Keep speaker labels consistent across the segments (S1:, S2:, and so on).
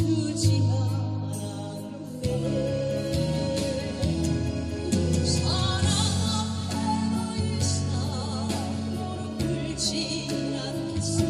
S1: 멈추지 않았네. 사랑 앞에 더 이상 무릎 꿇지 않겠어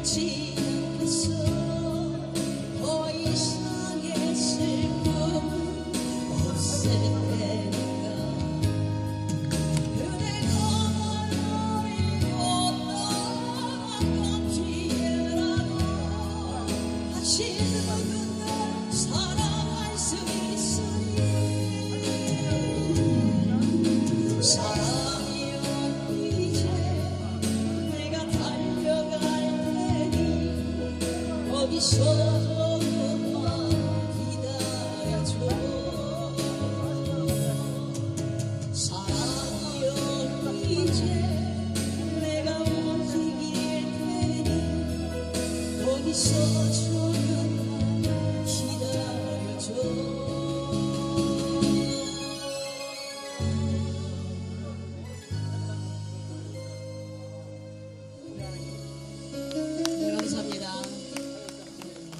S1: 이상 说。